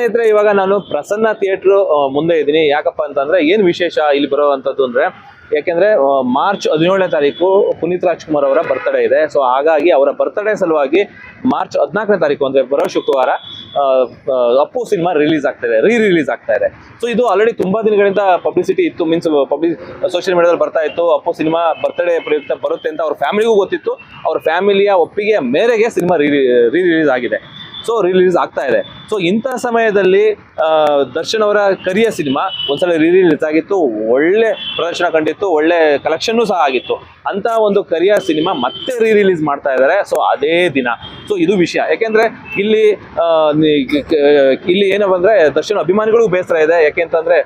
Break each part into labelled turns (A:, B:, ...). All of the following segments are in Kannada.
A: ಸ್ನೇಹಿತರೆ, ಇವಾಗ ನಾನು ಪ್ರಸನ್ನ ಥಿಯೇಟ್ರ್ ಮುಂದೆ ಇದ್ದೀನಿ. ಯಾಕಪ್ಪ ಅಂತಂದ್ರೆ, ಏನು ವಿಶೇಷ ಇಲ್ಲಿ ಬರುವಂತದ್ದು ಅಂದ್ರೆ, ಯಾಕೆಂದ್ರೆ ಮಾರ್ಚ್ ಹದಿನೇಳನೇ ತಾರೀಕು ಪುನೀತ್ ರಾಜ್ಕುಮಾರ್ ಅವರ ಬರ್ತ್ಡೇ ಇದೆ. ಸೊ ಹಾಗಾಗಿ ಅವರ ಬರ್ತ್ಡೇ ಸಲುವಾಗಿ ಮಾರ್ಚ್ ಹದಿನಾಲ್ಕನೇ ತಾರೀಕು ಅಂದ್ರೆ ಬರೋ ಶುಕ್ರವಾರ ಅಪ್ಪು ಸಿನಿಮಾ ರಿಲೀಸ್ ಆಗ್ತಾ ಇದೆ ರೀ ರಿಲೀಸ್ ಆಗ್ತಾ ಇದೆ. ಸೊ ಇದು ಆಲ್ರೆಡಿ ತುಂಬಾ ದಿನಗಳಿಂದ ಪಬ್ಲಿಸಿಟಿ ಇತ್ತು ಮೀನ್ಸ್ ಪಬ್ಲಿಕ್ ಸೋಷಿಯಲ್ ಮೀಡಿಯಾದಲ್ಲಿ ಬರ್ತಾ ಇತ್ತು. ಅಪ್ಪು ಸಿನಿಮಾ ಬರ್ತ್ಡೇ ಪ್ರಯುಕ್ತ ಬರುತ್ತೆ ಅಂತ ಅವ್ರ ಫ್ಯಾಮಿಲಿಗೂ ಗೊತ್ತಿತ್ತು. ಅವ್ರ ಫ್ಯಾಮಿಲಿಯ ಒಪ್ಪಿಗೆ ಮೇರೆಗೆ ಸಿನಿಮಾ ರೀ ರಿಲೀಸ್ ಆಗಿದೆ. ಸೊ ರಿಲೀಸ್ ಆಗ್ತಾ ಇದೆ. ಸೊ ಇಂಥ ಸಮಯದಲ್ಲಿ ದರ್ಶನ್ ಅವರ ಕರಿಯ ಸಿನಿಮಾ ಒಂದ್ಸಲ ರಿಲೀಸ್ ಆಗಿತ್ತು. ಒಳ್ಳೆ ಪ್ರದರ್ಶನ ಕಂಡಿತ್ತು. ಒಳ್ಳೆ ಕಲೆಕ್ಷನ್ನು ಸಹ ಆಗಿತ್ತು. ಅಂತ ಒಂದು ಕರಿಯ ಸಿನಿಮಾ ಮತ್ತೆ ರೀ ರಿಲೀಸ್ ಮಾಡ್ತಾ ಇದ್ದಾರೆ ಸೊ ಅದೇ ದಿನ. ಸೊ ಇದು ವಿಷಯ. ಯಾಕೆಂದ್ರೆ ಇಲ್ಲಿ ಇಲ್ಲಿ ಏನಪ್ಪ ಅಂದ್ರೆ ದರ್ಶನ್ ಅಭಿಮಾನಿಗಳಿಗೂ ಬೇಸರ ಇದೆ. ಯಾಕೆಂತಂದ್ರೆ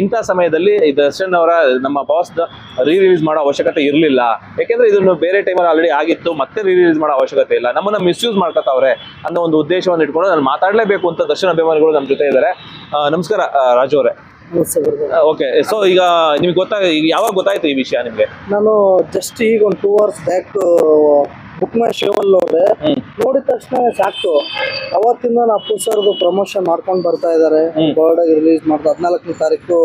A: ಇಂಥ ಸಮಯದಲ್ಲಿ ದರ್ಶನ್ ಅವರ ನಮ್ಮ ಬಾಸ್ ರೀ ರಿಲೀಸ್ ಮಾಡೋ ಅವಶ್ಯಕತೆ ಇರಲಿಲ್ಲ. ಯಾಕೆಂದ್ರೆ ಇದನ್ನು ಬೇರೆ ಟೈಮಲ್ಲಿ ಆಲ್ರೆಡಿ ಆಗಿತ್ತು. ಮತ್ತೆ ರೀ ರಿಲೀಸ್ ಮಾಡೋ ಅವಶ್ಯಕತೆ ಇಲ್ಲ. ನಮ್ಮನ್ನ ಮಿಸ್ಯೂಸ್ ಮಾಡ್ಕೊತಾವ್ರೆ ಅನ್ನೋ ಒಂದು ಉದ್ದೇಶವನ್ನು ಇಟ್ಕೊಂಡು ನಾನು ಮಾತಾಡಲೇಬೇಕು ಅಂತ ದರ್ಶನ್ ಅಭಿಮಾನಿಗಳು ನಮ್ಮ ಜೊತೆ ಇದ್ದಾರೆ ನಮಸ್ಕಾರ ರಾಜು ಅವರೇ. ಓಕೆ ಸೊ ಈಗ ನಿಮ್ಗೆ ಗೊತ್ತಾ ಈಗ ಯಾವಾಗ ಗೊತ್ತಾಯ್ತು ಈ ವಿಷಯ ನಿಮಗೆ?
B: ನಾನು ಜಸ್ಟ್ ಈಗ ಒಂದು two hours back book my ಶೋವಲ್ಲಿ ನೋಡಿದೆ ನೋಡಿದ ತಕ್ಷಣ ಸಾಕು. ಅವತ್ತಿಂದ ನಾನು ಅಪ್ಪು ಸರ್ದು ಪ್ರಮೋಷನ್ ಮಾಡ್ಕೊಂಡು ಬರ್ತಾ ಇದ್ದಾರೆ. ಬರ್ಡೇ ರಿಲೀಸ್ ಮಾಡ್ತಾ ಹದಿನಾಲ್ಕನೇ ತಾರೀಕು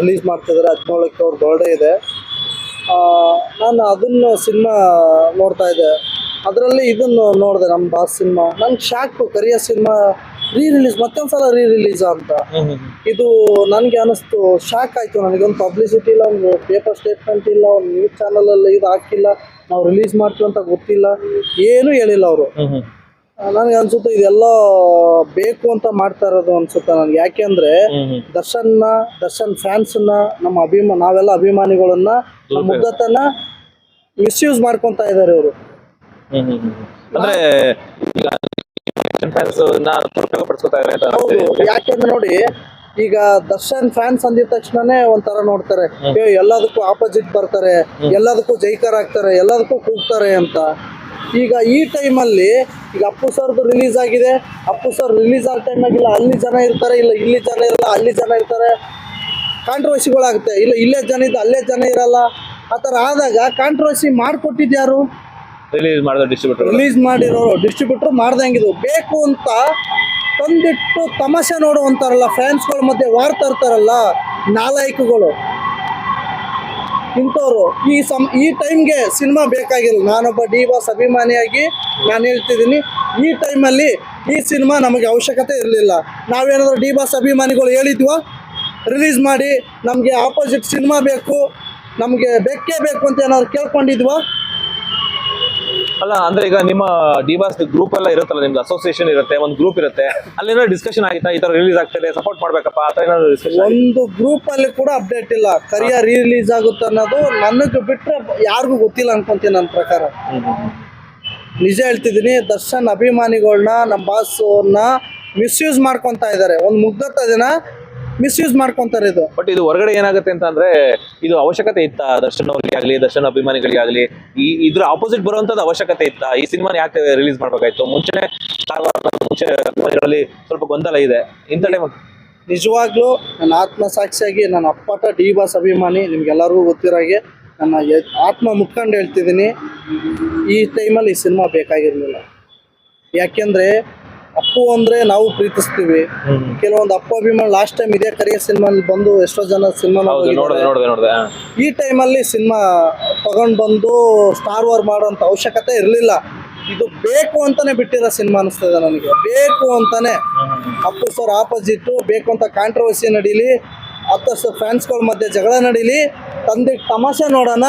B: ರಿಲೀಸ್ ಮಾಡ್ತಿದ್ದಾರೆ ಹದಿನೇಳಕ್ಕೆ ಅವ್ರ ಬರ್ಡೇ ಇದೆ. ನಾನು ಅದನ್ನು ಸಿನಿಮಾ ನೋಡ್ತಾ ಇದ್ದೆ. ಅದರಲ್ಲಿ ಇದನ್ನು ನೋಡಿದೆ ನಮ್ಮ ಬಾಸ್ ಸಿನಿಮಾ ನಂಗೆ shock Kariya cinema re release ಮತ್ತೊಂದ್ಸಲ re release ಅಂತ ಇದು ನನಗೆ ಅನಿಸ್ತು ಶಾಕ್ ಆಯಿತು. ನನಗೆ ಒಂದು ಪಬ್ಲಿಸಿಟಿ ಇಲ್ಲ ಒಂದು ಪೇಪರ್ ಸ್ಟೇಟ್ಮೆಂಟ್ ಇಲ್ಲ ಒಂದು ನ್ಯೂಸ್ ಚಾನಲಲ್ಲಿ ಇದು ಹಾಕಿಲ್ಲ ನಾವು ರಿಲೀಸ್ ಮಾಡ್ತೀವಿ ಅಂತ ಗೊತ್ತಿಲ್ಲ. ಏನೂ ಹೇಳಿಲ್ಲ ಅವರು. ನನಗೆ ಅನ್ಸುತ್ತೆ ಇದೆಲ್ಲ ಬೇಕು ಅಂತ ಮಾಡ್ತಾ ಇರೋದು ಅನ್ಸುತ್ತೆ ನನಗೆ. ಯಾಕೆಂದ್ರೆ ದರ್ಶನ್ನ ದರ್ಶನ್ ಫ್ಯಾನ್ಸ್ನ ನಮ್ಮ ಅಭಿಮಾ ನಾವೆಲ್ಲ ಅಭಿಮಾನಿಗಳನ್ನ ನಮ್ಮ ಮುದ್ದತನ ಮಿಸ್ಯೂಸ್ ಮಾಡ್ಕೊಂತ ಇದ್ದಾರೆ ಇವರು.
A: ಅಂದ್ರೆ ಈಗ ಫ್ಯಾನ್ಸ್ ಪಡಿಸ್ಕೊತಾ ಇದ್ದಾರೆ ಅಂತ
B: ಹೌದು ಯಾಕೆಂದ್ರೆ ನೋಡಿ ಈಗ ದರ್ಶನ್ ಫ್ಯಾನ್ಸ್ ಅಂದಿದ ತಕ್ಷಣನೇ ಒಂಥರ ನೋಡ್ತಾರೆ ಎಲ್ಲದಕ್ಕೂ ಆಪೋಸಿಟ್ ಬರ್ತಾರೆ ಎಲ್ಲದಕ್ಕೂ ಜೈಕಾರ ಆಗ್ತಾರೆ ಎಲ್ಲದಕ್ಕೂ ಕೂಗ್ತಾರೆ ಅಂತ. ಈಗ ಈ ಟೈಮಲ್ಲಿ ಈಗ ಅಪ್ಪು ಸರ್ದು ರಿಲೀಸ್ ಆಗಿದೆ ಅಪ್ಪು ಸರ್ ರಿಲೀಸ್ ಆದ ಟೈಮ್ ಆಗಿಲ್ಲ ಅಲ್ಲಿ ಜನ ಇರ್ತಾರೆ ಇಲ್ಲ ಇಲ್ಲಿ ಜನ ಇರಲ್ಲ ಅಲ್ಲಿ ಜನ ಇರ್ತಾರೆ. ಕಾಂಟ್ರವರ್ಸಿಗಳಾಗುತ್ತೆ ಇಲ್ಲ ಇಲ್ಲೇ ಜನ ಇದ್ದ ಅಲ್ಲೇ ಜನ ಇರಲ್ಲ. ಆ ಥರ ಆದಾಗ ಕಾಂಟ್ರವರ್ಸಿ ಮಾಡಿಕೊಟ್ಟಿದ್ಯಾರು
A: ರಿಲೀಸ್ ಮಾಡಿದ ಡಿಸ್ಟ್ರಿಬ್ಯೂಟರ್
B: ರಿಲೀಸ್ ಮಾಡಿರೋರು ಡಿಸ್ಟ್ರಿಬ್ಯೂಟರ್ ಮಾಡ್ದಂಗಿದು ಬೇಕು ಅಂತ ತಂದಿಟ್ಟು ತಮಾಷೆ ನೋಡುವಂತಾರಲ್ಲ ಫ್ಯಾನ್ಸ್ಗಳ ಮಧ್ಯೆ ವಾರ್ ತರ್ತಾರಲ್ಲ, ನಾಲಾಯಕಗಳು. ಇಂಥವ್ರು, ಈ ಸಮ, ಈ ಟೈಮ್ಗೆ ಸಿನಿಮಾ ಬೇಕಾಗಿಲ್ಲ. ನಾನೊಬ್ಬ ಡಿ ಬಾಸ್ ಅಭಿಮಾನಿಯಾಗಿ ನಾನು ಹೇಳ್ತಿದ್ದೀನಿ, ಈ ಟೈಮಲ್ಲಿ ಈ ಸಿನಿಮಾ ನಮಗೆ ಅವಶ್ಯಕತೆ ಇರಲಿಲ್ಲ. ನಾವೇನಾದರೂ ಡಿ ಬಾಸ್ ಅಭಿಮಾನಿಗಳು ಹೇಳಿದ್ವಾ? ರಿಲೀಸ್ ಮಾಡಿ, ನಮಗೆ ಆಪೋಸಿಟ್ ಸಿನಿಮಾ ಬೇಕು, ನಮಗೆ ಬೇಕೇ ಬೇಕು ಅಂತ ಏನಾದ್ರು ಕೇಳ್ಕೊಂಡಿದ್ವಾ?
A: ಅಲ್ಲ ಅಂದ್ರೆ ಈಗ ನಿಮ್ಮ ಡಿವಾಸ್ ಗ್ರೂಪ್ ಎಲ್ಲ ಇರುತ್ತಲ್ಲ ನಿಮ್ದು ಅಸೋಸಿಯೇಷನ್ ಇರುತ್ತೆ ಒಂದು ಗ್ರೂಪ್ ಇರುತ್ತೆ ಅಲ್ಲೇನೋ ಡಿಸ್ಕಷನ್ ಆಯ್ತಾ ಈ ತರ ರಿಲೀಸ್ ಆಗ್ತದೆ ಸಪೋರ್ಟ್ ಮಾಡ್ಬೇಕಪ್ಪ? ಆ ತರ ಏನಾದ್ರು ಡಿಸ್ಕಷನ್
B: ಒಂದು ಗ್ರೂಪ್ ಅಲ್ಲಿ ಕೂಡ ಅಪ್ಡೇಟ್ ಇಲ್ಲ. ಕರಿಯ ರಿಲೀಸ್ ಆಗುತ್ತೆ ಅನ್ನೋದು ನನಗೆ ಬಿಟ್ರೆ ಯಾರಿಗೂ ಗೊತ್ತಿಲ್ಲ ಅನ್ಕೊಂತೀನಿ ನನ್ನ ಪ್ರಕಾರ. ನಿಜ ಹೇಳ್ತಿದ್ದೀನಿ ದರ್ಶನ್ ಅಭಿಮಾನಿಗಳನ್ನ ನಮ್ಮ ಬಾಸ್ನ ಮಿಸ್ಯೂಸ್ ಮಾಡ್ಕೊತಾ ಇದ್ದಾರೆ ಒಂದು ಮುಗ್ಧತ್ತ ದಿನ ಮಿಸ್ಯೂಸ್ ಮಾಡ್ಕೊಂತಾರೆ ಇದು.
A: ಬಟ್ ಇದು ಹೊರಗಡೆ ಏನಾಗುತ್ತೆ ಅಂತ ಅಂದ್ರೆ ಇದು ಅವಶ್ಯಕತೆ ಇತ್ತ ದರ್ಶನ್ ಅವ್ರಿಗೆ ಆಗ್ಲಿ ದರ್ಶನ್ ಅಭಿಮಾನಿಗಳಿಗೆ ಆಗ್ಲಿ ಈ ಇದ್ರ ಆಪೋಸಿಟ್ ಬರುವಂತದ್ದು ಅವಶ್ಯಕತೆ ಇತ್ತ. ಈ ಸಿನಿಮಾ ಯಾಕೆ ರಿಲೀಸ್ ಮಾಡ್ಬೇಕಾಯ್ತು? ಮುಂಚೆನೆ ಮುಂಚೆ ಅಭಿಮಾನಿಗಳಲ್ಲಿ ಸ್ವಲ್ಪ ಗೊಂದಲ ಇದೆ. ಇಂಥ ಟೈಮ್
B: ನಿಜವಾಗ್ಲೂ ನನ್ನ ಆತ್ಮ ಸಾಕ್ಷಿಯಾಗಿ ನನ್ನ ಅಪ್ಪಟ ಡಿ ಬಾಸ್ ಅಭಿಮಾನಿ ನಿಮ್ಗೆಲ್ಲರಿಗೂ ಗೊತ್ತಿರೋ ಹಾಗೆ ನನ್ನ ಆತ್ಮ ಮುಟ್ಕೊಂಡು ಹೇಳ್ತಿದ್ದೀನಿ. ಈ ಟೈಮಲ್ಲಿ ಈ ಸಿನಿಮಾ ಬೇಕಾಗಿರಲಿಲ್ಲ. ಯಾಕೆಂದರೆ ಅಪ್ಪು ಅಂದ್ರೆ ನಾವು ಪ್ರೀತಿಸ್ತೀವಿ. ಕೆಲವೊಂದು ಅಪ್ಪು ಅಭಿಮಾನ ಲಾಸ್ಟ್ ಟೈಮ್ ಇದೇ ಕರಿಯ ಸಿನಿಮಾ ಬಂದು ಎಷ್ಟೋ ಜನ ಸಿನಿಮಾ ಈ ಟೈಮ್ ಅಲ್ಲಿ ಸಿನಿಮಾ ತಗೊಂಡ್ ಬಂದು ಸ್ಟಾರ್ ವಾರ್ ಮಾಡುವಂತ ಅವಶ್ಯಕತೆ ಇರಲಿಲ್ಲ. ಇದು ಬೇಕು ಅಂತಾನೆ ಬಿಟ್ಟಿರೋ ಸಿನಿಮಾ ಅನಿಸ್ತದೆ ನನಗೆ. ಬೇಕು ಅಂತಾನೆ. ಅಪ್ಪು ಸರ್ ಆಪೋಸಿಟ್ ಬೇಕು ಅಂತ ಕಾಂಟ್ರವರ್ಸಿ ನಡೀಲಿ ಹತ್ತಷ್ಟು ಫ್ಯಾನ್ಸ್ಗಳ ಮಧ್ಯೆ ಜಗಳ ನಡೀಲಿ ತಂದೆ ತಮಾಷೆ ನೋಡೋಣ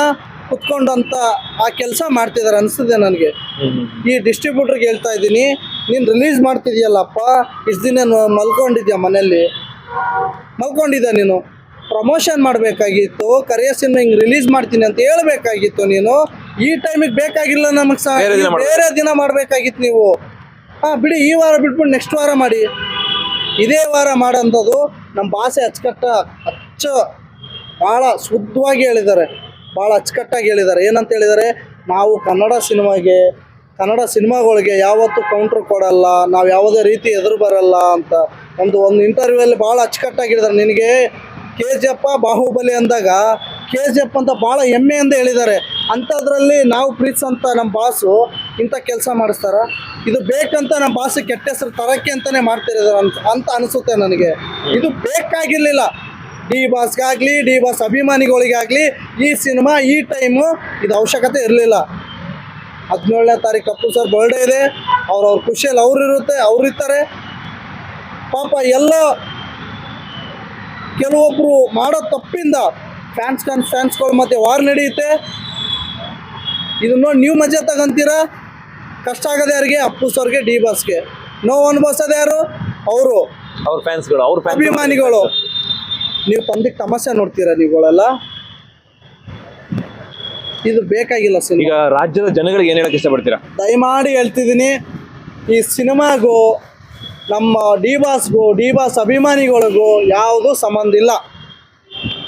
B: ಕುತ್ಕೊಂಡಂತ ಆ ಕೆಲಸ ಮಾಡ್ತಿದ್ದಾರೆ ಅನಿಸ್ತದೆ ನನಗೆ. ಈ ಡಿಸ್ಟ್ರಿಬ್ಯೂಟರ್ಗೆ ಹೇಳ್ತಾ ಇದ್ದೀನಿ ನೀನು ರಿಲೀಸ್ ಮಾಡ್ತಿದ್ಯಲ್ಲಪ್ಪ? ಇಷ್ಟು ದಿನ ಮಲ್ಕೊಂಡಿದ್ಯಾ ಮನೆಯಲ್ಲಿ? ಮಲ್ಕೊಂಡಿದ್ದ ನೀನು? ಪ್ರಮೋಷನ್ ಮಾಡಬೇಕಾಗಿತ್ತು ಕರೆಯ ಸಿನಿಮಾ ಹಿಂಗೆ ರಿಲೀಸ್ ಮಾಡ್ತೀನಿ ಅಂತ ಹೇಳಬೇಕಾಗಿತ್ತು ನೀನು. ಈ ಟೈಮಿಗೆ ಬೇಕಾಗಿಲ್ಲ ನಮಗೆ ಸಹ
A: ಬೇರೆ ದಿನ
B: ಬೇರೆ ದಿನ ಮಾಡಬೇಕಾಗಿತ್ತು ನೀವು. ಹಾಂ ಬಿಡಿ ಈ ವಾರ ಬಿಟ್ಬಿಟ್ಟು ನೆಕ್ಸ್ಟ್ ವಾರ ಮಾಡಿ. ಇದೇ ವಾರ ಮಾಡೋಂಥದ್ದು ನಮ್ಮ ಭಾಷೆ ಅಚ್ಚುಕಟ್ಟ ಅಚ್ಚ ಭಾಳ ಶುದ್ಧವಾಗಿ ಹೇಳಿದ್ದಾರೆ. ಭಾಳ ಅಚ್ಚುಕಟ್ಟಾಗಿ ಹೇಳಿದ್ದಾರೆ. ಏನಂತ ಹೇಳಿದ್ದಾರೆ? ನಾವು ಕನ್ನಡ ಸಿನಿಮಾಗೆ ಕನ್ನಡ ಸಿನಿಮಾಗಳಿಗೆ ಯಾವತ್ತೂ ಕೌಂಟ್ರ್ ಕೊಡಲ್ಲ, ನಾವು ಯಾವುದೇ ರೀತಿ ಎದುರು ಬರಲ್ಲ ಅಂತ ಒಂದು ಒಂದು ಇಂಟರ್ವ್ಯೂವಲ್ಲಿ ಭಾಳ ಅಚ್ಚುಕಟ್ಟಾಗಿ ಇದ್ದಾರೆ ನಿನಗೆ ಕೆ ಜಿ ಎಪ್ಪ ಬಾಹುಬಲಿ ಅಂದಾಗ ಕೆ ಜಿ ಎಫ್ ಅಂತ ಭಾಳ ಹೆಮ್ಮೆಯಿಂದ ಹೇಳಿದ್ದಾರೆ. ಅಂಥದ್ರಲ್ಲಿ ನಾವು ಪ್ರೀತಿಸಂತ ನಮ್ಮ ಬಾಸು ಇಂಥ ಕೆಲಸ ಮಾಡಿಸ್ತಾರ. ಇದು ಬೇಕಂತ ನಮ್ಮ ಬಾಸು ಕೆಟ್ಟ ಹೆಸರು ತರಕ್ಕೆ ಅಂತಲೇ ಮಾಡ್ತಿರೋದು ಅಂತ ಅಂತ ಅನಿಸುತ್ತೆ ನನಗೆ. ಇದು ಬೇಕಾಗಿರಲಿಲ್ಲ. ಡಿ ಬಾಸ್ಗಾಗಲಿ, ಡಿ ಬಾಸ್ ಅಭಿಮಾನಿಗಳಿಗಾಗಲಿ ಈ ಸಿನಿಮಾ ಈ ಟೈಮು ಇದು ಅವಶ್ಯಕತೆ ಇರಲಿಲ್ಲ. ಹದಿನೇಳನೇ ತಾರೀಕು ಅಪ್ಪು ಸರ್ ಬರ್ಡೇ ಇದೆ. ಅವ್ರವ್ರ ಖುಷಿಯಲ್ಲಿ ಅವ್ರು ಇರುತ್ತೆ ಅವ್ರು ಇರ್ತಾರೆ. ಪಾಪ ಎಲ್ಲ ಕೆಲವೊಬ್ರು ಮಾಡೋ ತಪ್ಪಿಂದ ಫ್ಯಾನ್ಸ್ ಫ್ಯಾನ್ಸ್ ಫ್ಯಾನ್ಸ್ಗಳು ಮತ್ತೆ ವಾರ್ ನಡೆಯುತ್ತೆ. ಇದನ್ನ ನೋಡಿ ನೀವು ಮಜಾ ತಗೊಂತೀರಾ? ಕಷ್ಟ ಆಗದೆ ಯಾರಿಗೆ? ಅಪ್ಪು ಸರ್ಗೆ ಡಿ ಬಾಸ್ಗೆ ನೋವು ಅನುಭವಿಸೋದು ಯಾರು? ಅವರು.
A: ಅವ್ರ ಫ್ಯಾನ್ಸ್ಗಳು ಅವ್ರ
B: ಅಭಿಮಾನಿಗಳು. ನೀವು ತಂದಿಗೆ ತಮಾಷೆ ನೋಡ್ತೀರಾ ನೀವುಗಳೆಲ್ಲ? ಇದು ಬೇಕಾಗಿಲ್ಲ ಸಿನಿಮಾ.
A: ಈಗ ರಾಜ್ಯದ ಜನಗಳಿಗೆ ಏನ್ ಹೇಳಕ್ ಇಷ್ಟಪಡ್ತೀರಾ?
B: ದಯಮಾಡಿ ಹೇಳ್ತಿದ್ದೀನಿ ಈ ಸಿನಿಮಾಗೂ ನಮ್ಮ ಡಿ ಬಾಸ್ಗೂ ಡಿ ಬಾಸ್ ಅಭಿಮಾನಿಗಳಿಗೂ ಯಾವುದೂ ಸಂಬಂಧ ಇಲ್ಲ.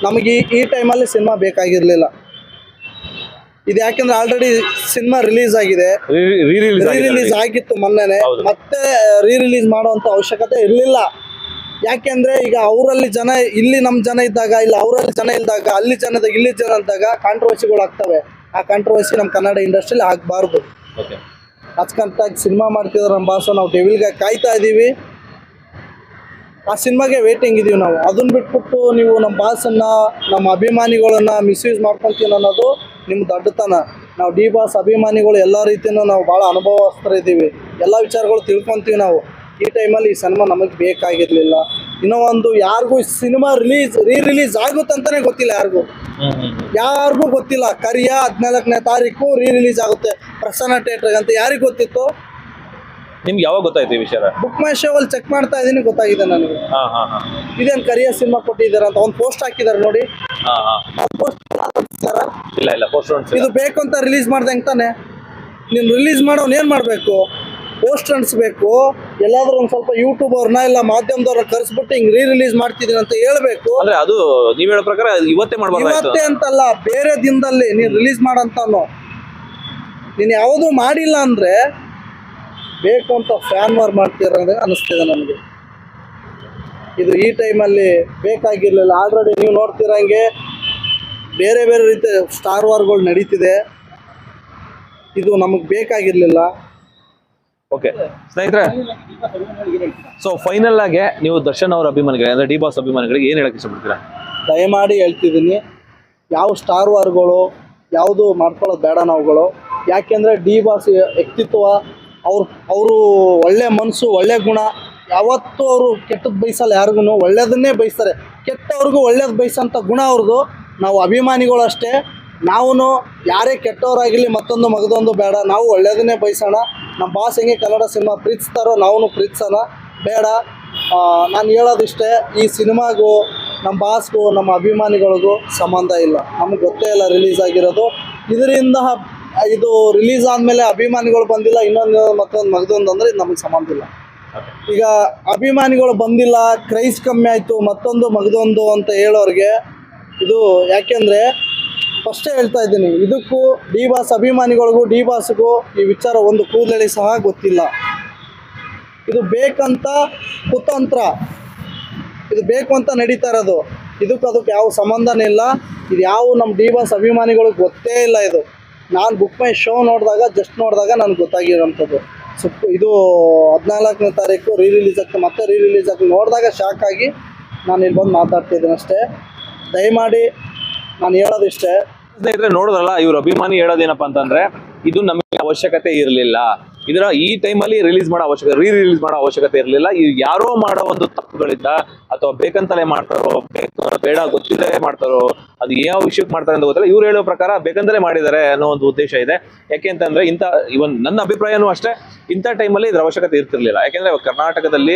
B: ನಮಗೆ ಈ ಈ ಟೈಮಲ್ಲಿ ಸಿನಿಮಾ ಬೇಕಾಗಿರಲಿಲ್ಲ. ಇದು ಯಾಕೆಂದ್ರೆ ಆಲ್ರೆಡಿ ಸಿನಿಮಾ ರಿಲೀಸ್ ಆಗಿದೆ.
A: ರೀ ರಿಲೀಸ್
B: ರೀ ರಿಲೀಸ್ ಆಗಿತ್ತು ಮೊನ್ನೆನೆ. ಮತ್ತೆ ರೀ ರಿಲೀಸ್ ಮಾಡುವಂತ ಅವಶ್ಯಕತೆ ಇರಲಿಲ್ಲ. ಯಾಕೆಂದ್ರೆ ಈಗ ಅವರಲ್ಲಿ ಜನ ಇಲ್ಲಿ ನಮ್ಮ ಜನ ಇದ್ದಾಗ ಇಲ್ಲ ಅವರಲ್ಲಿ ಜನ ಇದ್ದಾಗ ಅಲ್ಲಿ ಜನದಾಗ ಇಲ್ಲಿ ಜನ ಇದ್ದಾಗ ಕಾಂಟ್ರವರ್ಸಿಗಳು ಆಗ್ತವೆ. ಆ ಕಾಂಟ್ರವರ್ಸಿ ನಮ್ಮ ಕನ್ನಡ ಇಂಡಸ್ಟ್ರಿಲಿ ಆಗಬಾರ್ದು. ಅಚ್ಕಂತಾಗಿ ಸಿನಿಮಾ ಮಾಡ್ತಿದ್ರೆ ನಮ್ಮ ಭಾಷೆ ನಾವು ಡೆವಿಲ್ಗೆ ಕಾಯ್ತಾ ಇದ್ದೀವಿ ಆ ಸಿನಿಮಾಗೆ ವೇಟಿಂಗ್ ಇದೀವಿ ನಾವು. ಅದನ್ನ ಬಿಟ್ಬಿಟ್ಟು ನೀವು ನಮ್ಮ ಬಾಸನ್ನ ನಮ್ಮ ಅಭಿಮಾನಿಗಳನ್ನ ಮಿಸ್ಯೂಸ್ ಮಾಡ್ಕೊಂತೀವಿ ಅನ್ನೋದು ನಿಮ್ಮ ದೊಡ್ಡತನ. ನಾವು ಡಿ ಬಾಸ್ ಅಭಿಮಾನಿಗಳು ಎಲ್ಲ ರೀತಿಯೂ ನಾವು ಭಾಳ ಅನುಭವಸ್ಥರಿದ್ದೀವಿ. ಎಲ್ಲ ವಿಚಾರಗಳು ತಿಳ್ಕೊತೀವಿ ನಾವು. ಈ ಟೈಮಲ್ಲಿ ಈ ಸಿನಿಮಾ ನಮಗೆ ಬೇಕಾಗಿರಲಿಲ್ಲ. ಇನ್ನೂ ಒಂದು ಯಾರಿಗೂ ಸಿನಿಮಾ ರಿಲೀಸ್ ರೀ ರಿಲೀಸ್ ಆಗುತ್ತಂತಲೇ ಗೊತ್ತಿಲ್ಲ ಯಾರಿಗೂ. ಯಾರಿಗೂ ಗೊತ್ತಿಲ್ಲ. ಕರಿಯ ಹದಿನಾಲ್ಕನೇ ತಾರೀಕು ರೀ ರಿಲೀಸ್ ಆಗುತ್ತೆ. ಪ್ರಸನ್ನ ಥಿಯೇಟ್ರಿಗೆ ಅಂತ ಯಾರಿಗೆ ಗೊತ್ತಿತ್ತು?
A: ನಿಮ್ಗೆ ಯಾವಾಗ ಗೊತ್ತಾಯ್ತು ಈ ವಿಷಯ?
B: ಬುಕ್ ಮೈ ಶೋ ಅಲ್ಲಿ ಚೆಕ್ ಮಾಡ್ತಾ ಇದ್ದೀನಿ ಗೊತ್ತಾಗಿದೆ ನನಗೆ. ಇದೇನು ಕರಿಯ ಸಿನಿಮಾ ಕೊಟ್ಟಿದ್ದಾರೆ ಅಂತ ಒಂದು ಪೋಸ್ಟ್ ಹಾಕಿದ್ದಾರೆ ನೋಡಿ.
A: ಇಲ್ಲ ಇಲ್ಲ ಪೋಸ್ಟ್
B: ಇದು ಬೇಕು ಅಂತ ರಿಲೀಸ್ ಮಾಡ್ದಂಗೆ ತಾನೆ ನೀನು ರಿಲೀಸ್ ಮಾಡೋನು ಏನು ಮಾಡಬೇಕು? ಪೋಸ್ಟ್ ಅಂಟಿಸ್ಬೇಕು ಎಲ್ಲಾದ್ರೂ ಒಂದ್ ಸ್ವಲ್ಪ ಯೂಟ್ಯೂಬರ್ನ ಇಲ್ಲ ಮಾಧ್ಯಮದವ್ರ ಕರ್ಸ್ಬಿಟ್ಟು ಹಿಂಗ್ ರೀ ರಿಲೀಸ್ ಮಾಡ್ತಿದೀನಿ ಅಂತ ಹೇಳ್ಬೇಕು.
A: ಅಂದ್ರೆ ಅದು ನೀವ್ ಹೇಳೋ ಪ್ರಕಾರ ಇವತ್ತೇ ಮಾಡ್ಬಾರ್ದಾಯ್ತು.
B: ಇವತ್ತೇ ಅಂತಲ್ಲ ಬೇರೆ ದಿನದಲ್ಲಿ ನೀನು ರಿಲೀಸ್ ಮಾಡಂತಾನು. ನೀನು ಯಾವುದು ಮಾಡಿಲ್ಲ ಅಂದ್ರೆ ಬೇಕು ಅಂತ ಫ್ಯಾನ್ ವಾರ್ ಮಾಡ್ತೀರ ಅನಿಸ್ತಿದೆ ನನಗೆ ಇದು ಈ ಟೈಮಲ್ಲಿ ಬೇಕಾಗಿರ್ಲಿಲ್ಲ. ಆಲ್ರೆಡಿ ನೀವು ನೋಡ್ತಿರಂಗೆ ಬೇರೆ ಬೇರೆ ರೀತಿ ಸ್ಟಾರ್ ವಾರ್ಗಳು ನಡೀತಿದೆ. ಇದು ನಮಗೆ ಬೇಕಾಗಿರಲಿಲ್ಲ.
A: ಓಕೆ. ಸ್ನೇಹಿತರೆ ಸೊ ಫೈನಲ್ ಆಗಿ ನೀವು ದರ್ಶನ್ ಅವರ ಅಭಿಮಾನಿಗಳಿಗೆ, ಅಂದ್ರೆ ಡಿ ಬಾಸ್ ಅಭಿಮಾನಿಗಳಿಗೆ ಏನ್ ಹೇಳಕ್ಕೆ ಇಷ್ಟಪಡ್ತೀರಾ?
B: ದಯಮಾಡಿ ಹೇಳ್ತಿದ್ದೀನಿ, ಯಾವ ಸ್ಟಾರ್ ವಾರ್ಗಳು ಯಾವುದು ಮಾಡ್ಕೊಳ್ಳೋದು ಬೇಡ ನಾವುಗಳು, ಯಾಕೆಂದರೆ ಡಿ ಬಾಸ್ ವ್ಯಕ್ತಿತ್ವ, ಅವ್ರು, ಅವರು ಒಳ್ಳೆ ಮನಸ್ಸು ಒಳ್ಳೆ ಗುಣ, ಯಾವತ್ತೂ ಅವರು ಕೆಟ್ಟದ್ದು ಬಯಸಲ್ಲ ಯಾರಿಗೂ ಒಳ್ಳೇದನ್ನೇ ಬಯಸ್ತಾರೆ. ಕೆಟ್ಟವ್ರಿಗೂ ಒಳ್ಳೇದು ಬಯಸೋಂಥ ಗುಣ ಅವ್ರದ್ದು ನಾವು ಅಭಿಮಾನಿಗಳು ಅಷ್ಟೇ ನಾವು ಯಾರೇ ಕೆಟ್ಟವರಾಗಿರಲಿ ಮತ್ತೊಂದು ಮಗದೊಂದು ಬೇಡ. ನಾವು ಒಳ್ಳೇದನ್ನೇ ಬಯಸೋಣ. ನಮ್ಮ ಬಾಸ್ ಹೆಂಗೆ ಕನ್ನಡ ಸಿನಿಮಾ ಪ್ರೀತಿಸ್ತಾರೋ ನಾವು ಪ್ರೀತಿಸೋಣ. ಬೇಡ. ನಾನು ಹೇಳೋದಿಷ್ಟೇ, ಈ ಸಿನಿಮಾಗೂ, ನಮ್ಮ ಬಾಸ್ಗೂ ನಮ್ಮ ಅಭಿಮಾನಿಗಳಿಗೂ ಸಂಬಂಧ ಇಲ್ಲ. ನಮಗೆ ಗೊತ್ತೇ ಇಲ್ಲ ರಿಲೀಸ್ ಆಗಿರೋದು. ಇದರಿಂದ ಇದು ರಿಲೀಸ್ ಆದಮೇಲೆ ಅಭಿಮಾನಿಗಳು ಬಂದಿಲ್ಲ, ಇನ್ನೊಂದು ಮತ್ತೊಂದು ಮಗದೊಂದು ಅಂದರೆ ಇದು ನಮಗೆ ಸಂಬಂಧ ಇಲ್ಲ. ಈಗ ಅಭಿಮಾನಿಗಳು ಬಂದಿಲ್ಲ ಕ್ರೈಸ್ ಕಮ್ಮಿ ಆಯಿತು, ಮತ್ತೊಂದು ಮಗದೊಂದು ಅಂತ ಹೇಳೋರಿಗೆ ಇದು ಯಾಕೆಂದರೆ ಫಸ್ಟೇ ಹೇಳ್ತಾ ಇದ್ದೀನಿ. ಇದಕ್ಕೂ ಡಿ ಬಾಸ್ ಅಭಿಮಾನಿಗಳಿಗೂ, ಡಿ ಬಾಸ್ಗೂ ಈ ವಿಚಾರ ಒಂದು ಕೂದಲಳಿ ಸಹ ಗೊತ್ತಿಲ್ಲ. ಇದು ಬೇಕಂತ ಕುತಂತ್ರ. ಇದು ಬೇಕು ಅಂತ ನಡೀತಾ ಇರೋದು. ಇದಕ್ಕೆ ಅದಕ್ಕೆ ಯಾವ ಸಂಬಂಧನೇ ಇಲ್ಲ. ಇದು ಯಾವ ನಮ್ಮ ಡಿ ಬಾಸ್ ಅಭಿಮಾನಿಗಳಿಗೆ ಗೊತ್ತೇ ಇಲ್ಲ ಇದು. ನಾನು ಬುಕ್ ಮೈ ಶೋ ನೋಡಿದಾಗ ಜಸ್ಟ್ ನೋಡಿದಾಗ ನನಗೆ ಗೊತ್ತಾಗಿರೋಂಥದ್ದು. ಸುಪ್ ಇದು ಹದಿನಾಲ್ಕನೇ ತಾರೀಕು ರೀ ರಿಲೀಸ್ ಆಗ್ತದೆ ಮತ್ತೆ ರೀ ರಿಲೀಸ್ ಆಗ್ತದೆ ನೋಡಿದಾಗ ಶಾಕ್ ಆಗಿ ನಾನು ಇಲ್ಲಿ ಬಂದು ಮಾತಾಡ್ತಿದ್ದೀನಿ ಅಷ್ಟೇ. ದಯಮಾಡಿ ನಾನು ಹೇಳೋದಿಷ್ಟೇ.
A: ಸ್ನೇಹಿತರೆ ನೋಡಿದ್ರಲ್ಲ ಇವ್ರು ಅಭಿಮಾನಿ ಹೇಳೋದೇನಪ್ಪ ಅಂತಂದ್ರೆ ಇದು ನಮಗೆ ಅವಶ್ಯಕತೆ ಇರಲಿಲ್ಲ. ಇದರ ಈ ಟೈಮಲ್ಲಿ ರಿಲೀಸ್ ಮಾಡೋ ಅವಶ್ಯಕತೆ ರೀ ರಿಲೀಸ್ ಮಾಡೋ ಅವಶ್ಯಕತೆ ಇರಲಿಲ್ಲ. ಇದು ಯಾರೋ ಮಾಡೋ ಒಂದು ತಪ್ಪುಗಳಿಂದ ಅಥವಾ ಬೇಕಂತಲೇ ಮಾಡ್ತಾರೋ ಬೇಡ ಗೊತ್ತಿಲ್ಲದೆ ಮಾಡ್ತಾರೋ, ಅದು ಯಾವ ವಿಷಯಕ್ಕೆ ಮಾಡ್ತಾರೆ ಅಂತ ಗೊತ್ತಿಲ್ಲ. ಇವ್ರು ಹೇಳೋ ಪ್ರಕಾರ ಬೇಕಂತಲೇ ಮಾಡಿದ್ದಾರೆ ಅನ್ನೋ ಒಂದು ಉದ್ದೇಶ ಇದೆ. ಯಾಕೆ ಅಂತಂದ್ರೆ ಇಂಥ, ಇವನ್ ನನ್ನ ಅಭಿಪ್ರಾಯನೂ ಅಷ್ಟೇ, ಇಂಥ ಟೈಮಲ್ಲಿ ಇದ್ರ ಅವಶ್ಯಕತೆ ಇರ್ತಿರ್ಲಿಲ್ಲ. ಯಾಕೆಂದ್ರೆ ಕರ್ನಾಟಕದಲ್ಲಿ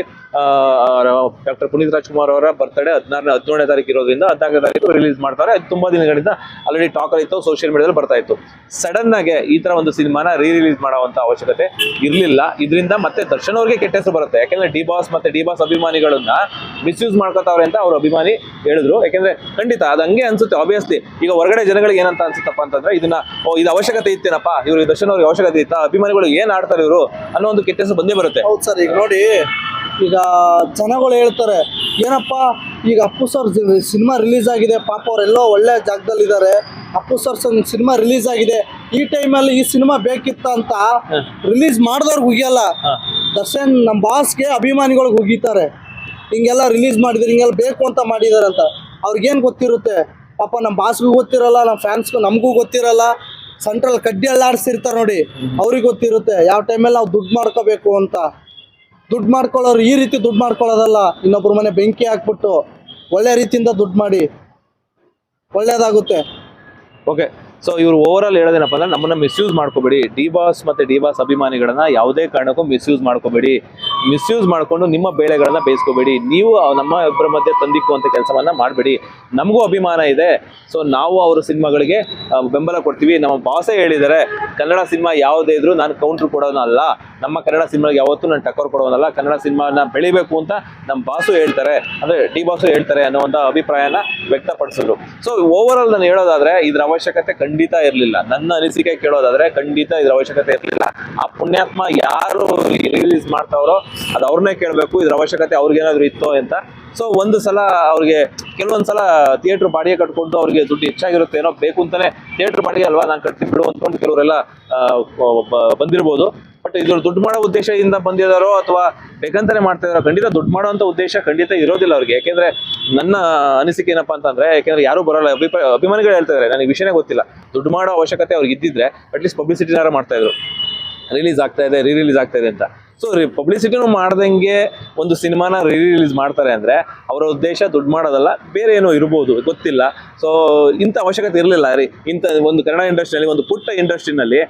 A: ಡಾಕ್ಟರ್ ಪುನೀತ್ ರಾಜ್ಕುಮಾರ್ ಅವರ ಬರ್ತ್ಡೇ ಹದಿನಾರನೇ, ಹದಿನೇಳನೇ ತಾರೀಕು ಇರೋದ್ರಿಂದ ಹದಿನಾಲ್ಕನೇ ತಾರೀಕು ರಿಲೀಸ್ ಮಾಡ್ತಾರೆ. ಅದು ತುಂಬಾ ದಿನಗಳಿಂದ ಆಲ್ರೆಡಿ ಟಾಕ್ ಇತ್ತು ಸೋಷಿಯಲ್ ಮೀಡಿಯಾದಲ್ಲಿ ಬರ್ತಾ ಇತ್ತು. ಸಡನ್ ಆಗಿ ಈ ತರ ಒಂದು ಸಿನಿಮಾನ ರೀ ರಿಲೀಸ್ ಮಾಡುವಂತ ಅವಶ್ಯಕತೆ ಇರಲಿಲ್ಲ. ಇದರಿಂದ ಮತ್ತೆ ದರ್ಶನ್ ಅವ್ರಿಗೆ ಕೆಟ್ಟ ಹೆಸರು ಬರುತ್ತೆ. ಯಾಕೆಂದ್ರೆ ಡಿ ಬಾಸ್ ಮತ್ತೆ ಡಿ ಬಾಸ್ ಅಭಿಮಾನಿಗಳನ್ನ ಮಿಸ್ಯೂಸ್ ಮಾಡ್ಕೋತಾವ್ರೆ ಅಂತ ಅವ್ರ ಅಭಿಮಾನಿ ಹೇಳಿದ್ರು. ಯಾಕೆಂದ್ರೆ ಖಂಡಿತ ಅದು ಹಂಗೆ ಅನ್ಸುತ್ತೆ ಆಬ್ವಿಯಸ್ಲಿ ಈಗ ಹೊರಗಡೆ ಜನಗಳಿಗೆ ಏನಂತ ಅನ್ಸುತ್ತಪ್ಪ ಅಂತಂದ್ರೆ, ಇದನ್ನ ಇದು ಅವಶ್ಯಕತೆ ಇತ್ತೇನಪ್ಪ? ಇವ್ರಿಗೆ ದರ್ಶನ್ ಅವ್ರಿಗೆ ಅವಶ್ಯಕತೆ ಇತ್ತ? ಅಭಿಮಾನಿಗಳು ಏನ್ ಆಡ್ತಾರೆ ಇವರು ಅನ್ನೋ ಒಂದು ಕೆಟ್ಟ ಹೆಸರು ಬಂದೇ ಬರುತ್ತೆ.
B: ಹೌದು ಸರ್. ಈಗ ನೋಡಿ, ಈಗ ಜನಗಳು ಹೇಳ್ತಾರೆ, ಏನಪ್ಪ, ಈಗ ಅಪ್ಪು ಸರ್ ಸಿನಿಮಾ ರಿಲೀಸ್ ಆಗಿದೆ, ಪಾಪ ಅವರೆಲ್ಲೋ ಒಳ್ಳೆ ಜಾಗದಲ್ಲಿದ್ದಾರೆ. ಅಪ್ಪು ಸರ್ ಸಿನಿಮಾ ರಿಲೀಸ್ ಆಗಿದೆ. ಈ ಟೈಮಲ್ಲಿ ಈ ಸಿನಿಮಾ ಬೇಕಿತ್ತ ಅಂತ ರಿಲೀಸ್ ಮಾಡಿದವ್ರಿಗೆ
A: ಹುಗಿಯಲ್ಲ
B: ದರ್ಶನ್ ನಮ್ಮ ಬಾಸ್ಗೆ ಅಭಿಮಾನಿಗಳಿಗೆ ಹುಗಿತಾರೆ ಹಿಂಗೆಲ್ಲ ರಿಲೀಸ್ ಮಾಡಿದ್ರೆ ಹಿಂಗೆಲ್ಲ ಬೇಕು ಅಂತ ಮಾಡಿದಾರೆ ಅಂತ. ಅವ್ರಿಗೇನು ಗೊತ್ತಿರುತ್ತೆ? ಪಾಪ ನಮ್ಮ ಬಾಸ್ಗೂ ಗೊತ್ತಿರಲ್ಲ ನಮ್ಮ ಫ್ಯಾನ್ಸ್ಗೂ ನಮಗೂ ಗೊತ್ತಿರಲ್ಲ. ಸೆಂಟ್ರಲ್ ಕಡ್ಡಿ ಅಲ್ಲಾಡಿಸಿರ್ತಾರೆ ನೋಡಿ. ಅವ್ರಿಗೆ ಗೊತ್ತಿರುತ್ತೆ. ಯಾವ ಟೈಮಲ್ಲಿ ನಾವು ದುಡ್ಡು ಮಾಡ್ಕೋಬೇಕು ಅಂತ. ದುಡ್ಡು ಮಾಡ್ಕೊಳ್ಳೋರು ಈ ರೀತಿ ದುಡ್ಡು ಮಾಡ್ಕೊಳ್ಳೋದಲ್ಲ. ಇನ್ನೊಬ್ರ ಮನೆ ಬೆಂಕಿ ಹಾಕ್ಬಿಟ್ಟು ಒಳ್ಳೆ ರೀತಿಯಿಂದ ದುಡ್ಡು ಮಾಡಿ. ಒಳ್ಳೇದಾಗುತ್ತೆ.
A: ಓಕೆ ಸೊ ಇವರು ಓವರ್ ಆಲ್ ಹೇಳೋದೇನಪ್ಪ ಅಂದ್ರೆ ನಮ್ಮನ್ನ ಮಿಸ್ಯೂಸ್ ಮಾಡ್ಕೋಬೇಡಿ. ಡಿ ಬಾಸ್ ಮತ್ತೆ ಡಿ ಬಾಸ್ ಅಭಿಮಾನಿಗಳನ್ನ ಯಾವುದೇ ಕಾರಣಕ್ಕೂ ಮಿಸ್ಯೂಸ್ ಮಾಡ್ಕೋಬೇಡಿ. ಮಿಸ್ಯೂಸ್ ಮಾಡಿಕೊಂಡು ನಿಮ್ಮ ಬೇಳೆಗಳನ್ನ ಬೇಯಿಸ್ಕೋಬೇಡಿ. ನೀವು ನಮ್ಮ ಇಬ್ಬರ ಮಧ್ಯೆ ತಂದಿಕ್ಕುವಂತ ಕೆಲಸವನ್ನ ಮಾಡಬೇಡಿ. ನಮಗೂ ಅಭಿಮಾನ ಇದೆ. ಸೊ ನಾವು ಅವರ ಸಿನಿಮಾಗಳಿಗೆ ಬೆಂಬಲ ಕೊಡ್ತೀವಿ. ನಮ್ಮ ಬಾಸೇ ಹೇಳಿದ್ದಾರೆ ಕನ್ನಡ ಸಿನಿಮಾ ಯಾವುದೇ ಇದ್ರೂ ನಾನು ಕೌಂಟ್ರ್ ಕೊಡೋನಲ್ಲ. ನಮ್ಮ ಕನ್ನಡ ಸಿನಿಮಾಗೆ ಯಾವತ್ತೂ ನಾನು ಟಕ್ಕರ್ ಕೊಡೋನಲ್ಲ. ಕನ್ನಡ ಸಿನಿಮಾನ ಬೆಳಿಬೇಕು ಅಂತ ನಮ್ಮ ಬಾಸು ಹೇಳ್ತಾರೆ. ಅಂದ್ರೆ ಡಿ ಬಾಸು ಹೇಳ್ತಾರೆ ಅನ್ನುವಂಥ ಅಭಿಪ್ರಾಯನ ವ್ಯಕ್ತಪಡಿಸಿದ್ರು. ಸೊ ಓವರ್ ಆಲ್ ನಾನು ಹೇಳೋದಾದ್ರೆ ಇದ್ರ ಅವಶ್ಯಕತೆ ಖಂಡಿತ ಇರಲಿಲ್ಲ. ನನ್ನ ಅನಿಸಿಕೆ ಕೇಳೋದಾದ್ರೆ ಖಂಡಿತ ಇದ್ರ ಅವಶ್ಯಕತೆ ಇರಲಿಲ್ಲ. ಆ ಪುಣ್ಯಾತ್ಮ ಯಾರು ರಿಲೀಸ್ ಮಾಡ್ತಾವ್ರೋ ಅದು ಅವ್ರನ್ನೇ ಕೇಳಬೇಕು, ಇದ್ರ ಅವಶ್ಯಕತೆ ಅವ್ರಿಗೇನಾದ್ರು ಇತ್ತೋ ಅಂತ. ಸೊ ಒಂದು ಸಲ ಅವ್ರಿಗೆ ಕೆಲವೊಂದು ಸಲ ಥಿಯೇಟ್ರ್ ಬಾಡಿಗೆ ಕಟ್ಕೊಂಡು ಅವ್ರಿಗೆ ದುಡ್ಡು ಹೆಚ್ಚಾಗಿರುತ್ತೆ ಏನೋ ಬೇಕು ಅಂತಾನೆ ಥಿಯೇಟ್ರ್ ಬಾಡಿಗೆ ಅಲ್ವಾ ನಾನು ಕಟ್ತೀನಿ ಬಿಡು ಅಂದ್ಕೊಂಡು ಕೆಲವರೆಲ್ಲ ಬಂದಿರ್ಬೋದು. ಬಟ್ ಇದ್ರ ದುಡ್ಡು ಮಾಡೋ ಉದ್ದೇಶದಿಂದ ಬಂದಿದಾರೋ ಅಥವಾ ಬೇಕಂತಾನೆ ಮಾಡ್ತಾ ಇದಾರೋ, ಖಂಡಿತ ದುಡ್ಡು ಮಾಡೋ ಅಂತ ಉದ್ದೇಶ ಖಂಡಿತ ಇರೋದಿಲ್ಲ ಅವ್ರಿಗೆ. ಯಾಕೆಂದ್ರೆ ನನ್ನ ಅನಿಸಿಕೆ ಏನಪ್ಪಾ ಅಂತಂದ್ರೆ, ಯಾಕೆಂದ್ರೆ ಯಾರು ಬರೋಲ್ಲ, ಅಭಿಪ್ರಾಯ ಅಭಿಮಾನಿಗಳು ಹೇಳ್ತಾ ಇದಾರೆ, ನನಗೆ ವಿಷಯನೇ ಗೊತ್ತಿಲ್ಲ. ದುಡ್ಡು ಮಾಡೋ ಅವಶ್ಯಕತೆ ಅವ್ರಿಗೆ ಇದ್ದಿದ್ರೆ ಅಟ್ಲೀಸ್ಟ್ ಪಬ್ಲಿಸಿಟಿನಾರ ಮಾಡ್ತಾ ಇದ್ರು. ರಿಲೀಸ್ ಆಗ್ತಾ ಇದೆ ರೀ ರಿಲೀಸ್ ಆಗ್ತಾ ಇದೆ ಅಂತ. ಸೊ ಪಬ್ಲಿಸಿಟಿನೂ ಮಾಡ್ದಂಗೆ ಒಂದು ಸಿನಿಮಾನ ರೀ ರಿಲೀಸ್ ಮಾಡ್ತಾರೆ ಅಂದರೆ ಅವರ ಉದ್ದೇಶ ದುಡ್ಡು ಮಾಡೋದಲ್ಲ, ಬೇರೆ ಏನೋ ಇರ್ಬೋದು, ಗೊತ್ತಿಲ್ಲ. ಸೊ ಇಂಥ ಅವಶ್ಯಕತೆ ಇರಲಿಲ್ಲ ರೀ. ಇಂಥ ಒಂದು ಕನ್ನಡ ಇಂಡಸ್ಟ್ರಿಯಲ್ಲಿ ಒಂದು ಪುಟ್ಟ ಇಂಡಸ್ಟ್ರಿನಲ್ಲಿ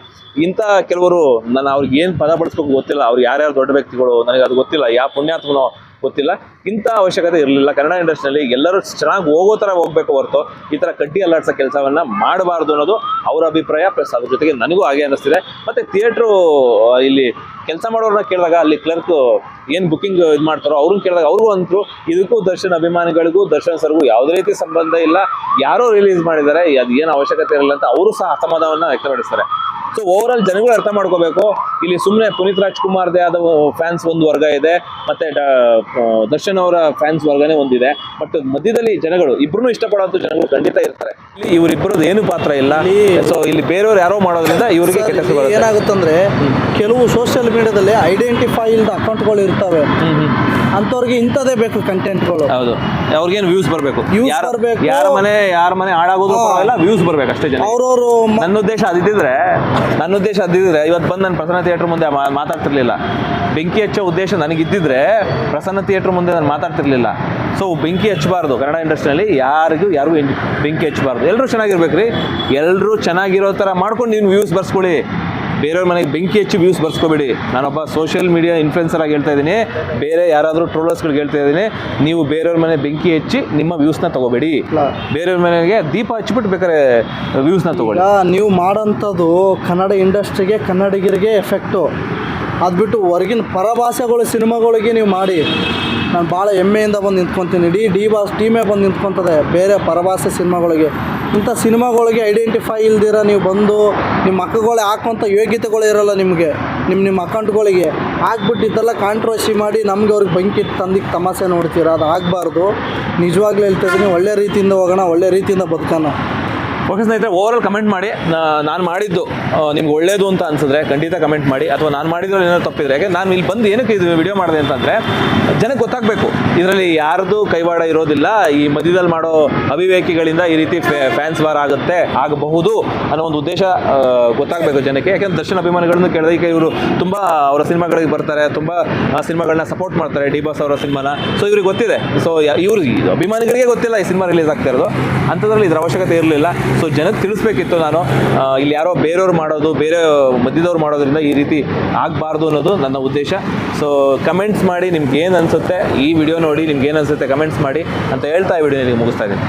A: ಇಂಥ ಕೆಲವರು ನಾನು ಅವ್ರಿಗೆ ಏನು ಪದ ಬಳಸ್ಬೇಕು ಗೊತ್ತಿಲ್ಲ, ಅವ್ರು ಯಾರ್ಯಾರು ದೊಡ್ಡ ವ್ಯಕ್ತಿಗಳು, ನನಗೆ ಅದು ಗೊತ್ತಿಲ್ಲ ಯಾವ ಪುಣ್ಯಾತ್ಮನೋ ಗೊತ್ತಿಲ್ಲ. ಇಂಥ ಅವಶ್ಯಕತೆ ಇರಲಿಲ್ಲ. ಕನ್ನಡ ಇಂಡಸ್ಟ್ರಿಯಲ್ಲಿ ಎಲ್ಲರೂ ಚೆನ್ನಾಗಿ ಹೋಗೋ ಥರ ಹೋಗ್ಬೇಕು ಹೊರತು ಈ ಥರ ಕಡ್ಡಿ ಅಲ್ಲಾಡ್ಸೋ ಕೆಲಸವನ್ನು ಮಾಡಬಾರ್ದು ಅನ್ನೋದು ಅವರ ಅಭಿಪ್ರಾಯ. ಪ್ಲಸ್ ಅದ್ರ ಜೊತೆಗೆ ನನಗೂ ಹಾಗೆ ಅನ್ನಿಸ್ತಿದೆ. ಮತ್ತು ಥಿಯೇಟ್ರು ಇಲ್ಲಿ ಕೆಲಸ ಮಾಡೋರನ್ನ ಕೇಳಿದಾಗ ಅಲ್ಲಿ ಕ್ಲರ್ಕ್ ಏನು ಬುಕ್ಕಿಂಗ್ ಇದು ಮಾಡ್ತಾರೋ ಅವ್ರನ್ನ ಕೇಳಿದಾಗ ಅವ್ರಿಗೂ ಅಂತೂ ಇದಕ್ಕೂ ದರ್ಶನ್ ಅಭಿಮಾನಿಗಳಿಗೂ, ದರ್ಶನ್ ಸರ್ಗೂ ಯಾವುದೇ ರೀತಿ ಸಂಬಂಧ ಇಲ್ಲ. ಯಾರೋ ರಿಲೀಸ್ ಮಾಡಿದ್ದಾರೆ, ಅದು ಏನು ಅವಶ್ಯಕತೆ ಇರಲ್ಲ ಅಂತ ಅವರು ಸಹ ಅಸಮಾಧಾನವನ್ನು ವ್ಯಕ್ತಪಡಿಸ್ತಾರೆ. ಸೊ ಓವರ್ ಆಲ್ ಜನಗಳು ಅರ್ಥ ಮಾಡ್ಕೋಬೇಕು. ಇಲ್ಲಿ ಸುಮ್ಮನೆ ಪುನೀತ್ ರಾಜ್ಕುಮಾರ್ದೇ ಆದ ಫ್ಯಾನ್ಸ್ ಒಂದು ವರ್ಗ ಇದೆ. ಮತ್ತೆ ದರ್ಶನ್ ಅವರ ಫ್ಯಾನ್ಸ್ ವರ್ಗನೇ ಒಂದಿದೆ. ಬಟ್ ಮಧ್ಯದಲ್ಲಿ ಜನಗಳು ಇಬ್ಬರು ಇಷ್ಟಪಡುವಂತ ಜನಗಳು ಖಂಡಿತ ಇರ್ತಾರೆ. ಇಲ್ಲಿ ಇವರಿಬ್ಬರದ್ದು ಏನು ಪಾತ್ರ ಇಲ್ಲ. ಸೊ ಇಲ್ಲಿ ಬೇರೆಯವ್ರು ಯಾರೋ ಮಾಡೋದ್ರಿಂದ ಇವರಿಗೆ ಕೆಲಸ ಏನಾಗುತ್ತೆ ಅಂದ್ರೆ
B: ಏನಾಗುತ್ತಂದ್ರೆ ಕೆಲವು ಸೋಷಿಯಲ್ ಮೀಡಿಯಾದಲ್ಲಿ ಐಡೆಂಟಿಫೈ ಇಲ್ದ ಅಕೌಂಟ್ಗಳು ಇರ್ತವೆ. ಅಂತವ್ರಿಗೆ ಇಂಥದೇ ಬೇಕು ಕಂಟೆಂಟ್ಗಳು
A: ಹೌದು. ಅವ್ರಿಗೇನು ವ್ಯೂಸ್ ಬರಬೇಕು?
B: ಬರ್ಬೇಕು.
A: ಯಾರ ಮನೆ ಯಾರ ಮನೆ ಹಾಳಾಗೋದು ವ್ಯೂಸ್ ಬರ್ಬೇಕು ಅಷ್ಟೇ ಜನ.
B: ಅವ್ರವ್ರು
A: ನನ್ನ ಉದ್ದೇಶ ಅದಿದ್ದಿದ್ರೆ ನನ್ನ ಉದ್ದೇಶ ಅದಿದ್ರೆ ಇವತ್ತು ಬಂದು ನಾನು ಪ್ರಸನ್ನ ಥಿಯೇಟ್ರ್ ಮುಂದೆ ಮಾತಾಡ್ತಿರ್ಲಿಲ್ಲ. ಬೆಂಕಿ ಹಚ್ಚೋ ಉದ್ದೇಶ ನನಗಿದ್ದಿದ್ರೆ ಪ್ರಸನ್ನ ಥಿಯೇಟ್ರ್ ಮುಂದೆ ನಾನು ಮಾತಾಡ್ತಿರ್ಲಿಲ್ಲ. ಸೊ ಬೆಂಕಿ ಹಚ್ಚಬಾರ್ದು ಕನ್ನಡ ಇಂಡಸ್ಟ್ರಿಯಲ್ಲಿ ಯಾರಿಗೂ ಯಾರಿಗೂ ಬೆಂಕಿ ಹಚ್ಚಬಾರ್ದು. ಎಲ್ಲರೂ ಚೆನ್ನಾಗಿರ್ಬೇಕ್ರಿ. ಎಲ್ಲರೂ ಚೆನ್ನಾಗಿರೋ ಥರ ಮಾಡ್ಕೊಂಡು ನೀವು ವ್ಯೂಸ್ ಬರ್ಸ್ಕೊಳ್ಳಿ. ಬೇರೆಯವ್ರ ಮನೆಗೆ ಬೆಂಕಿ ಹೆಚ್ಚು ವ್ಯೂಸ್ ಬರ್ಸ್ಕೊಬೇಡಿ. ನಾನೊಬ್ಬ ಸೋಷಿಯಲ್ ಮೀಡಿಯಾ ಇನ್ಫ್ಲುಯೆನ್ಸರ್ ಆಗಿ ಹೇಳ್ತಾ ಇದ್ದೀನಿ. ಬೇರೆ ಯಾರಾದರೂ ಟ್ರೋಲರ್ಸ್ಗಳಿಗೆ ಹೇಳ್ತಾ ಇದ್ದೀನಿ. ನೀವು ಬೇರೆಯವ್ರ ಮನೆ ಬೆಂಕಿ ಹೆಚ್ಚಿ ನಿಮ್ಮ ವ್ಯೂಸ್ನ ತಗೋಬೇಡಿ. ಬೇರೆಯವ್ರ ಮನೆಗೆ ದೀಪ ಹಚ್ಚಿಬಿಟ್ಟು ಬೇಕಾದ್ರೆ ವ್ಯೂಸ್ನ ತಗೊಳ್ಳಿ.
B: ನೀವು ಮಾಡೋಂಥದ್ದು ಕನ್ನಡ ಇಂಡಸ್ಟ್ರಿಗೆ ಕನ್ನಡಿಗರಿಗೆ ಎಫೆಕ್ಟು ಅದು ಬಿಟ್ಟು ಹೊರಗಿನ ಪರಭಾಷೆಗಳು ಸಿನಿಮಾಗಳಿಗೆ ನೀವು ಮಾಡಿ. ನಾನು ಭಾಳ ಹೆಮ್ಮೆಯಿಂದ ಬಂದು ನಿಂತ್ಕೊತೀನಿ. ಇಡೀ ಡಿ ಬಾಸ್ ಟೀಮೇ ಬಂದು ನಿಂತ್ಕೊತದೆ. ಬೇರೆ ಪರಭಾಷೆ ಸಿನಿಮಾಗಳಿಗೆ. ಇಂಥ ಸಿನಿಮಾಗಳಿಗೆ ಐಡೆಂಟಿಫೈ ಇಲ್ದಿರ ನೀವು ಬಂದು ನಿಮ್ಮ ಮಕ್ಕಳುಗಳೇ ಹಾಕುವಂಥ ಯೋಗ್ಯತೆಗಳು ಇರೋಲ್ಲ ನಿಮಗೆ. ನಿಮ್ಮ ನಿಮ್ಮ ಅಕೌಂಟ್ಗಳಿಗೆ. ಹಾಕ್ಬಿಟ್ಟು ಕಾಂಟ್ರವರ್ಸಿ ಮಾಡಿ ನಮಗೆ ಅವ್ರಿಗೆ ಬೆಂಕಿ ತಂದಿಗೆ ತಮಾಷೆ ನೋಡ್ತೀರಾ? ಅದು ಆಗಬಾರ್ದು. ನಿಜವಾಗ್ಲೂ ಹೇಳ್ತಾ ಇದ್ದೀನಿ, ಒಳ್ಳೆ ರೀತಿಯಿಂದ ಹೋಗೋಣ, ಒಳ್ಳೆ ರೀತಿಯಿಂದ ಬದುಕೋಣ.
A: ಓಕೆ ಸ್ನೇಹಿತರೆ ಓವರ್ ಕಮೆಂಟ್ ಮಾಡಿ. ನಾನು ಮಾಡಿದ್ದು ನಿಮ್ಗೆ ಒಳ್ಳೇದು ಅಂತ ಅನ್ಸಿದ್ರೆ ಖಂಡಿತ ಕಮೆಂಟ್ ಮಾಡಿ. ಅಥವಾ ನಾನು ಮಾಡಿದ್ರೆ ಏನಾದ್ರು ತಪ್ಪಿದ್ರೆ, ಯಾಕೆ? ನಾನು ಇಲ್ಲಿ ಬಂದು ಏನಕ್ಕೆ ಇದು ವಿಡಿಯೋ ಮಾಡಿದೆ ಅಂತಂದರೆ ಜನಕ್ಕೆ ಗೊತ್ತಾಗಬೇಕು. ಇದರಲ್ಲಿ ಯಾರ್ದು ಕೈವಾಡ ಇರೋದಿಲ್ಲ. ಈ ಮಧ್ಯದಲ್ಲಿ ಮಾಡೋ ಅವಿವೇಕಿಗಳಿಂದ ಈ ರೀತಿ ಫ್ಯಾನ್ಸ್ ವಾರ್ ಆಗುತ್ತೆ, ಆಗಬಹುದು ಅನ್ನೋ ಒಂದು ಉದ್ದೇಶ ಗೊತ್ತಾಗಬೇಕು ಜನಕ್ಕೆ. ಯಾಕೆಂದ್ರೆ ದರ್ಶನ್ ಅಭಿಮಾನಿಗಳನ್ನು ಕೇಳೋದಕ್ಕೆ ಇವರು ತುಂಬ ಅವರ ಸಿನಿಮಾಗಳಿಗೆ ಬರ್ತಾರೆ, ತುಂಬ ಸಿನಿಮಾಗಳನ್ನ ಸಪೋರ್ಟ್ ಮಾಡ್ತಾರೆ, ಡಿ ಬಾಸ್ ಅವರ ಸಿನಿಮಾನ. ಸೊ ಇವ್ರಿಗೆ ಗೊತ್ತಿದೆ. ಸೊ ಇವ್ರಿಗೆ ಅಭಿಮಾನಿಗಳಿಗೆ ಗೊತ್ತಿಲ್ಲ, ಈ ಸಿನಿಮಾ ರಿಲೀಸ್ ಆಗ್ತಾ ಇರೋದು. ಅಂಥದ್ರಲ್ಲಿ ಇದ್ರ ಅವಶ್ಯಕತೆ ಇರಲಿಲ್ಲ. ಸೊ ಜನಕ್ಕೆ ತಿಳಿಸ್ಬೇಕಿತ್ತು ನಾನು. ಇಲ್ಲಿ ಯಾರೋ ಬೇರೆಯವ್ರು ಮಾಡೋದು, ಬೇರೆ ಮಧ್ಯದವ್ರು ಮಾಡೋದ್ರಿಂದ ಈ ರೀತಿ ಆಗಬಾರ್ದು ಅನ್ನೋದು ನನ್ನ ಉದ್ದೇಶ. ಸೊ ಕಮೆಂಟ್ಸ್ ಮಾಡಿ ನಿಮ್ಗೆ ಏನು ಅನಿಸುತ್ತೆ ಈ ವಿಡಿಯೋ ನೋಡಿ, ನಿಮ್ಗೆ ಏನು ಅನಿಸುತ್ತೆ ಕಮೆಂಟ್ಸ್ ಮಾಡಿ ಅಂತ ಹೇಳ್ತಾ ಈ ವಿಡಿಯೋ ನಿಮಗೆ ಮುಗಿಸ್ತಾ ಇದ್ದೀನಿ.